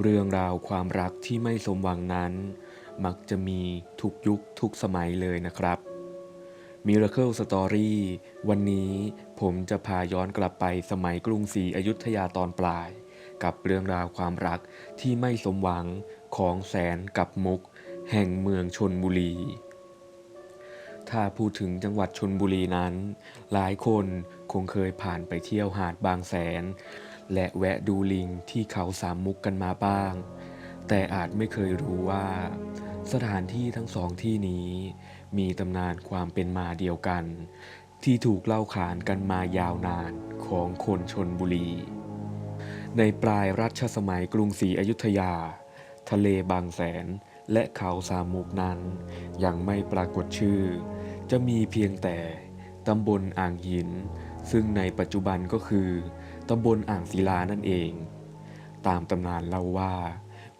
เรื่องราวความรักที่ไม่สมหวังนั้น มักจะมีทุกยุคทุกสมัยเลยนะครับ Miracle Story วันนี้ผมจะพาย้อนกลับไปสมัยกรุงศรีอยุธยาตอนปลาย กับเรื่องราวความรักที่ไม่สมหวังของแสนกับมุก แห่งเมืองชนบุรี ถ้าพูดถึงจังหวัดชนบุรีนั้น หลายคนคงเคยผ่านไปเที่ยวหาดบางแสน และแวะดูลิงที่เขาสามมุกกันมาบ้าง แต่อาจไม่เคยรู้ว่า สถานที่ทั้งสองที่นี้ มีตำนานความเป็นมาเดียวกัน ที่ถูกเล่าขานกันมายาวนานของคนชนบุรี ในปลายรัชสมัยกรุงศรีอยุธยา ทะเลบางแสนและเขาสามมุกนั้น ยังไม่ปรากฏชื่อ จะมีเพียงแต่ตำบลอ่างหิน ซึ่งในปัจจุบันก็คือ ตำบลอ่างศิลานั่นเอง ตามตำนานเล่าว่า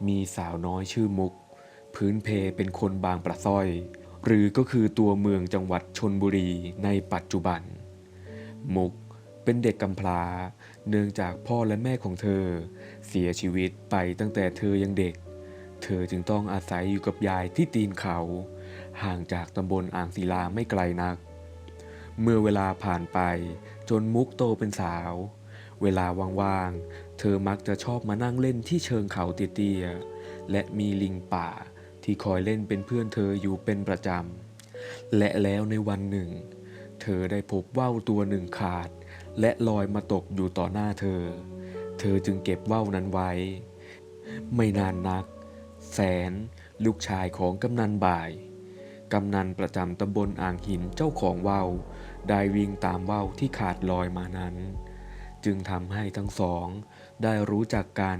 มีสาวน้อยชื่อมุก พื้นเพเป็นคนบางประซ้อย หรือก็คือตัวเมืองจังหวัดชนบุรีในปัจจุบัน มุกเป็นเด็กกำพร้า เนื่องจากพ่อและแม่ของเธอ เสียชีวิตไปตั้งแต่เธอยังเด็ก เธอจึงต้องอาศัยอยู่กับยายที่ตีนเขา ห่างจากตำบลอ่างศิลาไม่ไกลนัก เมื่อเวลาผ่านไปจนมุกโตเป็นสาว เวลาว่างๆ เธอมักจะชอบมานั่งเล่นที่เชิงเขาเตี้ยๆ และมีลิงป่าที่คอยเล่นเป็นเพื่อนเธออยู่เป็นประจำ และแล้วในวันหนึ่ง เธอได้พบว่าวตัวหนึ่งขาด และลอยมาตกอยู่ต่อหน้าเธอ เธอจึงเก็บว่าวนั้นไว้ ไม่นานนัก แสน ลูกชายของกำนันบ่าย กำนันประจำตำบลอ่างหินเจ้าของว่าวได้วิ่งตามว่าวที่ขาดลอยมานั้น จึงทำให้ทั้งสองได้รู้จักกัน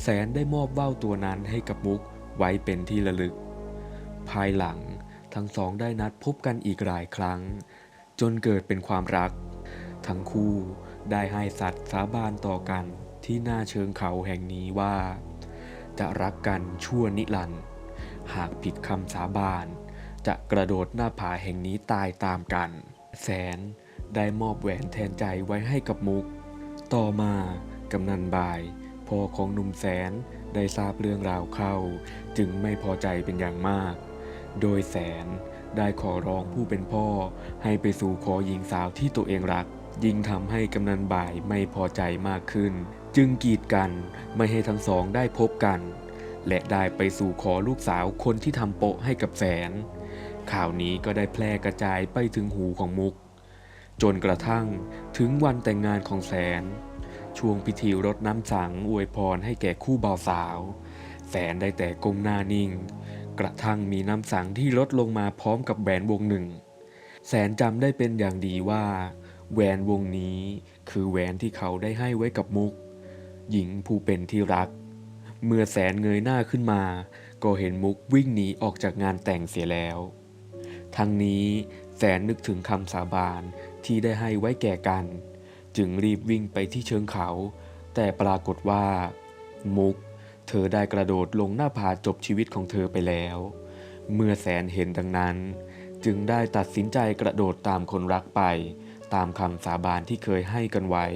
แสนได้มอบว่าวตัวนั้นให้กับมุกไว้เป็นที่ระลึก ภายหลังทั้งสองได้นัดพบกันอีกหลายครั้ง จนเกิดเป็นความรัก ทั้งคู่ได้ให้สัตว์สาบานต่อกันที่หน้าเชิงเขาแห่งนี้ว่า จะรักกันชั่วนิรันดร์หากผิดคำสาบาน จะกระโดดหน้าผาแห่งนี้ตายตามกัน แสน ได้มอบแหวนแทนใจไว้ให้กับมุก ต่อมากำนันบายพ่อของหนุ่มแสนได้ทราบเรื่องราวเข้า จึงไม่พอใจเป็นอย่างมาก โดยแสนได้ขอร้องผู้เป็นพ่อ ให้ไปสู่ขอหญิงสาวที่ตัวเองรัก ยิ่งทำให้กำนันบ่ายไม่พอใจมากขึ้น จึงกีดกันไม่ให้ทั้งสองได้พบกัน และได้ไปสู่ขอลูกสาวคนที่ทำโปะให้กับแสน ข่าวนี้ก็ได้แพร่กระจายไปถึงหูของมุก จนกระทั่งถึงวันแต่งงานของแสน ช่วงพิธีรดน้ำสังอวยพรให้แก่คู่บ่าวสาว แสนได้แต่ก้มหน้านิ่ง กระทั่งมีน้ำสังที่ลดลงมาพร้อมกับแหวนวงหนึ่ง แสนจำได้เป็นอย่างดีว่า แหวนวงนี้คือแหวนที่เขาได้ให้ไว้กับมุก หญิงผู้เป็นที่รัก เมื่อแสนเงยหน้าขึ้นมา ก็เห็นมุกวิ่งหนีออกจากงานแต่งเสียแล้ว ทั้งนี้แสนนึกถึงคำสาบาน ที่ได้ให้ไว้แก่กัน จึงรีบวิ่งไปที่เชิงเขา แต่ปรากฏว่า มุก เธอได้กระโดดลงหน้าผาจบชีวิตของเธอไปแล้ว เมื่อแสนเห็นดังนั้น จึงได้ตัดสินใจกระโดดตามคนรักไป ตามคำสาบานที่เคยให้กันไว้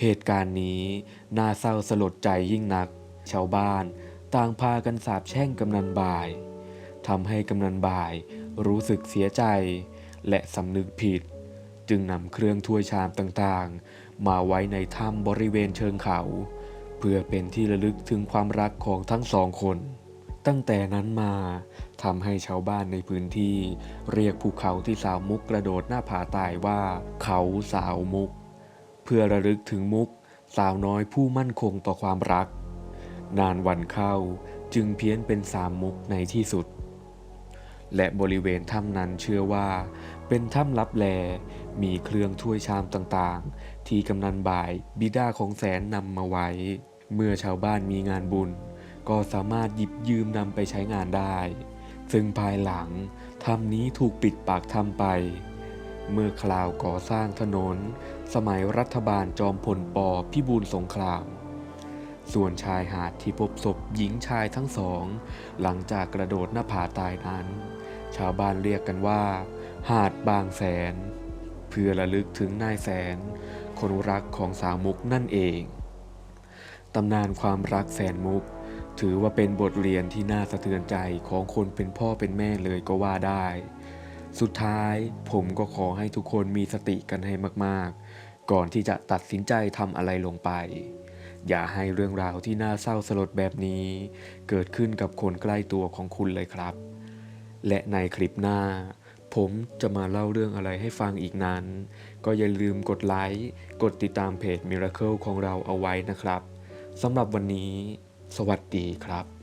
เหตุการณ์นี้น่าเศร้าสลดใจยิ่งนัก ชาวบ้านต่างพากันสาบแช่งกำนันบ่ายทำให้กำนันบ่ายรู้สึกเสียใจ และสำนึกผิด จึงนำเครื่องถ้วยชามต่างๆ มาไว้ในถ้ำบริเวณเชิงเขา เพื่อเป็นที่ระลึกถึงความรักของทั้งสองคน ตั้งแต่นั้นมาทำให้ชาวบ้านในพื้นที่เรียกภูเขาที่สาวมุกกระโดดหน้าผาตายว่า เขาสาวมุก เพื่อระลึกถึงมุกสาวน้อยผู้มั่นคงต่อความรัก นานวันเข้าจึงเพี้ยนเป็นสามมุกในที่สุด และบริเวณถ้ำนั้นเชื่อว่า เป็นถ้ำลับแล มีเครื่องถ้วยชามต่างๆ ที่กำนันบ่ายบิดาของแสนนำมาไว้ เมื่อชาวบ้านมีงานบุญ ก็สามารถหยิบยืมนำไปใช้งานได้ ซึ่งภายหลังถ้ำนี้ถูกปิดปากถ้ำไป เมื่อคราวก่อสร้างถนน สมัยรัฐบาลจอมพลปพิบูลสงคราม ส่วนชายหาดที่พบศพหญิงชายทั้งสอง หลังจากกระโดดหน้าผาตายนั้น ชาวบ้านเรียกกันว่า หาดบางแสน พื่อระลึกถึงนายแสน คนรักของสาวมุกนั่นเอง ตำนานความรักแสนมุก ถือว่าเป็นบทเรียนที่น่าสะเทือนใจของคนเป็นพ่อเป็นแม่เลยก็ว่าได้ สุดท้ายผมก็ขอให้ทุกคนมีสติกันให้มากๆ ก่อนที่จะตัดสินใจทำอะไรลงไป อย่าให้เรื่องราวที่น่าเศร้าสลดแบบนี้ เกิดขึ้นกับคนใกล้ตัวของคุณเลยครับ และในคลิปหน้า ผมจะมาเล่าเรื่องอะไรให้ฟังอีกนั้น ก็อย่าลืมกดไลค์ กดติดตามเพจ Miracle ของเราเอาไว้นะครับสำหรับวันนี้ สวัสดีครับ